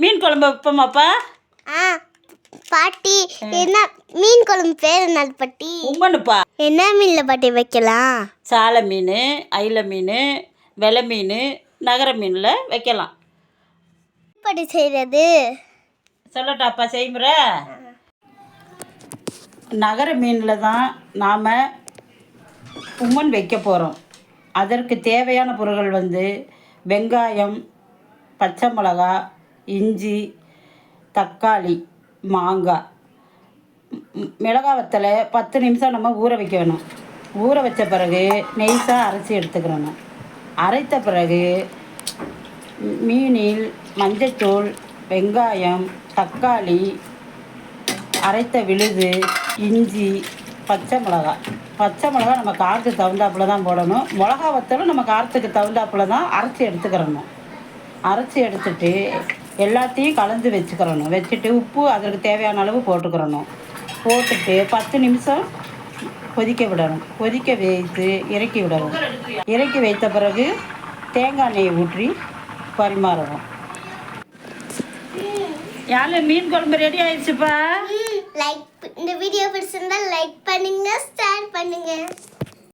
மீன் குழம்பு வைப்போமாப்பா? ஆ பாட்டி என்ன மீன் குழம்பு பேர் என்னது பாட்டி? உங்கன்னுப்பா என்ன மீனில் பாட்டி வைக்கலாம்? சாலை மீன் அயில மீன் வெலை மீன் நகர மீனில் வைக்கலாம். பாட்டி செய்கிறது சொல்லட்டாப்பா செய்முறை. நகர மீனில் தான் நாம் உம்மன் வைக்க போகிறோம் அதற்கு தேவையான பொருட்கள் வந்து வெங்காயம் பச்சை மிளகா இஞ்சி தக்காளி மாங்காய் மிளகா வத்தலை பத்து நிமிஷம் நம்ம ஊற வைக்க வேணும் ஊற வச்ச பிறகு நெய்ஸாக அரைச்சி எடுத்துக்கிறணும் அரைத்த பிறகு மீனில் மஞ்சத்தூள் வெங்காயம் தக்காளி அரைத்த விழுது இஞ்சி பச்சை மிளகா பச்சை மிளகா நம்ம காரத்துக்கு தகுந்தாப்புல தான் போடணும். மிளகா வத்தலும் நம்ம காரத்துக்கு தகுந்தாப்புல தான் அரைச்சி எடுத்துக்கிறணும். அரைச்சி எடுத்துட்டு எல்லாத்தையும் கலந்து வச்சுக்கிறணும். வச்சுட்டு உப்பு அதற்கு தேவையான அளவு போட்டுக்கிறணும். போட்டுட்டு பத்து நிமிஷம் கொதிக்க விடணும். கொதிக்க வைத்து இறக்கி விடணும். இறக்கி வைத்த பிறகு தேங்காய் எண்ணெயை ஊற்றி பரிமாறணும். யாரு மீன் குழம்பு ரெடி ஆயிடுச்சுப்பா? லைக் இந்த வீடியோ பிடிச்சிருந்தா லைக் பண்ணுங்க ஷேர் பண்ணுங்க.